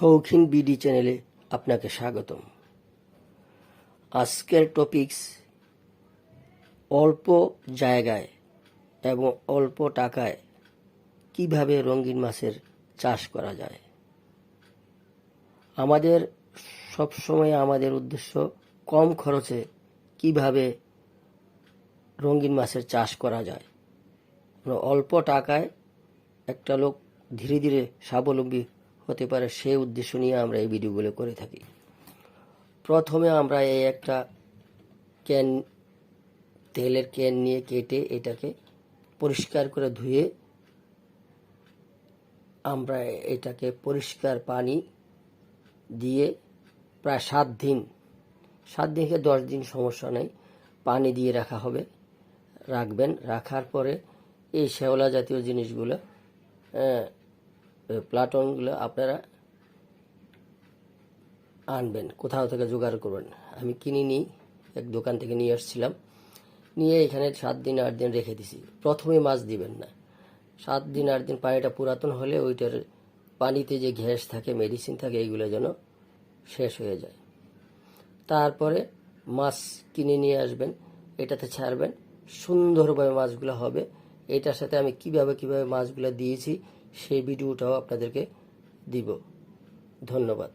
শৌখিন বিডি চ্যানেলে আপনাকে স্বাগতম। আজকের টপিকস অল্প জায়গায় এবং অল্প টাকায় কীভাবে রঙিন মাছের চাষ করা যায়। আমাদের সবসময় আমাদের উদ্দেশ্য কম খরচে কীভাবে রঙিন মাছের চাষ করা যায়। অল্প টাকায় একটা লোক ধীরে ধীরে স্বাবলম্বী হতে পারে সেই উদ্দেশ্য নিয়ে আমরা এই ভিডিওগুলো করে থাকি। প্রথমে আমরা এই একটা ক্যান, তেলের ক্যান নিয়ে কেটে এটাকে পরিষ্কার করে ধুয়ে আমরা এটাকে পরিষ্কার পানি দিয়ে প্রায় সাত দিন, সাত থেকে দশ দিন সমস্যা নেই, পানি দিয়ে রাখা হবে। রাখবেন, রাখার পরে এই শ্যাওলা জাতীয় জিনিসগুলো প্লাটনগুলো আপনারা আনবেন, কোথাও থেকে জোগাড় করবেন। আমি কিনে নিই, এক দোকান থেকে নিয়ে আসছিলাম। নিয়ে এখানে সাত দিন, আট দিন রেখে দিছি। প্রথমে মাছ দিবেন না। সাত দিন, আট দিন পানিটা পুরাতন হলে ওইটার পানিতে যে গ্যাস থাকে মেডিসিন থাকে এইগুলো যেন শেষ হয়ে যায়। তারপরে মাছ কিনে নিয়ে আসবেন, এটাতে ছাড়বেন। সুন্দরভাবে মাছগুলো হবে। এটার সাথে আমি কীভাবে কীভাবে মাছগুলো দিয়েছি সেই ভিডিওটাও আপনাদেরকে দিব। ধন্যবাদ।